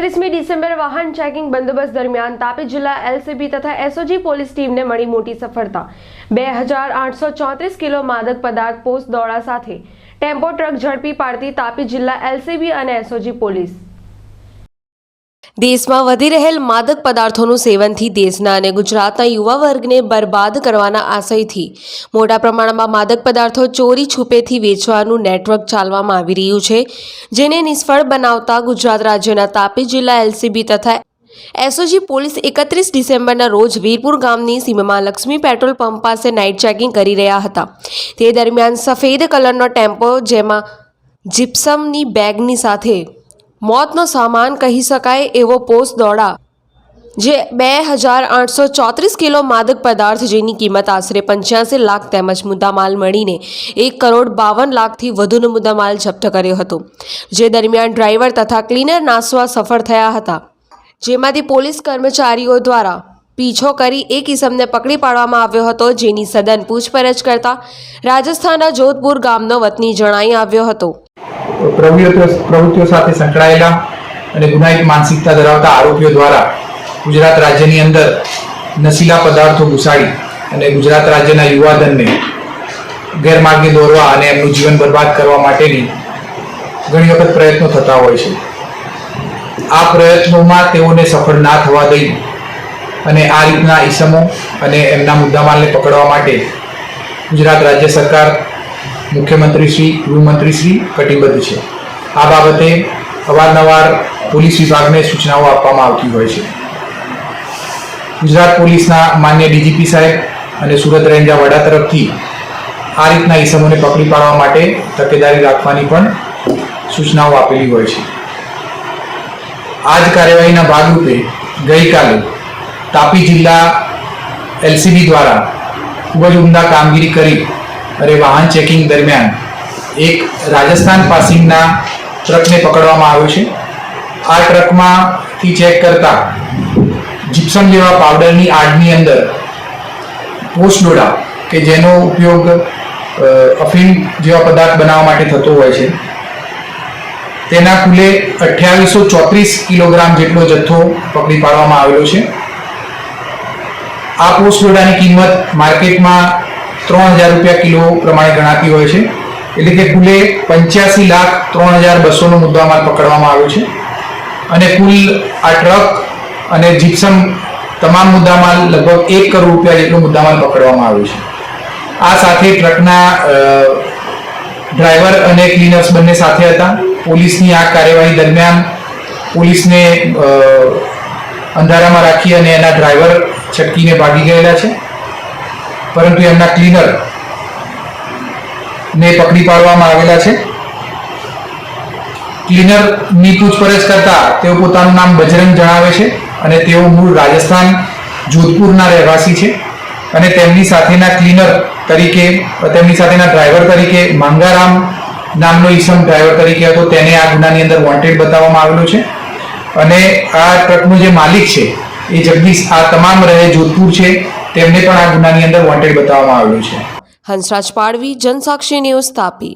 એકત્રીસમી December વાહન checking બંદોબસ્ત દરમિયાન તાપી જિલ્લા એલસીબી તથા એસઓજી પોલીસ ટીમને મળી મોટી સફળતા. બે હજાર આઠસો ચોત્રીસ કિલો માદક પદાર્થ પોસ્ટ દોડા સાથે ટેમ્પો ટ્રક ઝડપી પાડતી તાપી જિલ્લા એલસીબી અને એસઓજી પોલીસ. દેશમાં વધી રહેલ માદક પદાર્થોનું સેવનથી દેશના અને ગુજરાતના યુવા વર્ગને બરબાદ કરવાના આશયથી મોટા પ્રમાણમાં માદક પદાર્થો ચોરી છુપેથી વેચવાનું નેટવર્ક ચાલવામાં આવી રહ્યું છે, જેને નિષ્ફળ બનાવતા ગુજરાત રાજ્યના તાપી જિલ્લા એલસીબી તથા એસઓજી પોલીસ એકત્રીસ ડિસેમ્બરના રોજ વીરપુર ગામની સીમામાં લક્ષ્મી પેટ્રોલ પંપ પાસે નાઇટ ચેકિંગ કરી રહ્યા હતા. તે દરમિયાન સફેદ કલરનો ટેમ્પો, જેમાં જીપ્સમની બેગની સાથે મોતનો સામાન કહી શકાય એવો પોસ્ટ દોડા, જે બે હજાર આઠસો ચોત્રીસ કિલો માદક પદાર્થ જેની કિંમત આશરે પંચ્યાસી લાખ તેમજ મુદ્દામાલ મળીને એક કરોડ બાવન લાખથી વધુનો મુદ્દામાલ જપ્ત કર્યો હતો, જે દરમિયાન ડ્રાઈવર તથા ક્લીનર નાસવા સફળ થયા હતા. જેમાંથી પોલીસ કર્મચારીઓ દ્વારા પીછો કરી એક ઇસમને પકડી પાડવામાં આવ્યો હતો, જેની સદન પૂછપરછ કરતા રાજસ્થાનના જોધપુર ગામનો વતની જણાઈ આવ્યો હતો. પ્રવૃત્તિઓ પ્રવૃત્તિઓ સાથે સંકળાયેલા અને ગુનાહિત માનસિકતા ધરાવતા આરોપીઓ દ્વારા ગુજરાત રાજ્યની અંદર નશીલા પદાર્થો ઘુસાડી અને ગુજરાત રાજ્યના યુવાધનને ગેરમાર્ગે દોરવા અને એમનું જીવન બરબાદ કરવા માટેની ઘણી વખત પ્રયત્નો થતા હોય છે. આ પ્રયત્નોમાં તેઓને સફળ ના થવા દઈ અને આ રીતના ઈસમો અને એમના મુદ્દામાલને પકડવા માટે ગુજરાત રાજ્ય સરકાર મુખ્યમંત્રી શ્રી, ગૃહમંત્રી શ્રી કટિબદ્ધ છે. આ બાબતે અવારનવાર પોલીસ વિભાગને સૂચનાઓ આપવામાં આવતી હોય છે. ગુજરાત પોલીસના માન્ય ડીજીપી સાહેબ અને સુરત રેન્જના વડા તરફથી આ રીતના ઈસમોને પકડી પાડવા માટે તકેદારી રાખવાની પણ સૂચનાઓ આપેલી હોય છે. આ જ કાર્યવાહીના ભાગરૂપે ગઈકાલે તાપી જિલ્લા એલસીબી દ્વારા ખૂબ જ ઉમદા કામગીરી કરી અને વાહન ચેકિંગ દરમિયાન એક રાજસ્થાન પાસિંગના ટ્રકને પકડવામાં આવ્યો છે. આ ટ્રકમાંથી ચેક કરતા જીપ્સમ જેવા પાવડરની આડની અંદર પોસ્ટ ડોડા કે જેનો ઉપયોગ અફીમ જેવા પદાર્થ બનાવવા માટે થતો હોય છે. તેના કુલે અઠ્યાવીસો ચોત્રીસ કિલોગ્રામ જેટલો જથ્થો પકડી પાડવામાં આવેલો છે. આ પોસ્ટ ડોડાની કિંમત માર્કેટમાં ત્રણ હજાર રૂપિયા કિલો પ્રમાણે ગણાતી હોય છે. એટલે કે કુલે પંચ્યાસી લાખ ત્રણ હજાર બસોનો મુદ્દામાલ પકડવામાં આવ્યો છે. અને કુલ આ ટ્રક અને જીપ્સમ તમામ મુદ્દામાલ લગભગ એક કરોડ રૂપિયા જેટલો મુદ્દામાલ પકડવામાં આવ્યો છે. આ સાથે ટ્રકના ડ્રાઈવર અને ક્લીનર્સ બંને સાથે હતા. પોલીસની આ કાર્યવાહી દરમિયાન પોલીસને અંધારામાં રાખી અને એના ડ્રાઈવર છટકીને ભાગી ગયેલા છે. પરંતુ એમના ક્લીનર ને પકડી પાડવામાં આવેલા છે. ક્લીનરની પૂછપરછ કરતા તેઓ પોતાનું નામ બજરંગ જણાવે છે અને તેઓ મૂળ રાજસ્થાન, જોધપુરના રહેવાસી છે. અને તેમની સાથેના ક્લીનર તરીકે, તેમની સાથેના ડ્રાઈવર તરીકે માંગારામ નામનો ઈસમ ડ્રાઈવર તરીકે હતો. તેને આ ગુનાની અંદર વોન્ટેડ બતાવવામાં આવેલો છે. અને આ ટ્રકનો જે માલિક છે, એ જગદીશ, આ તમામ રહે જોધપુર છે. તેમને પણ આ ગુનાની અંદર વોન્ટેડ બતાવવામાં આવેલું છે. હંસરાજ પાડવી જનસાક્ષી ન્યૂઝ તાપી.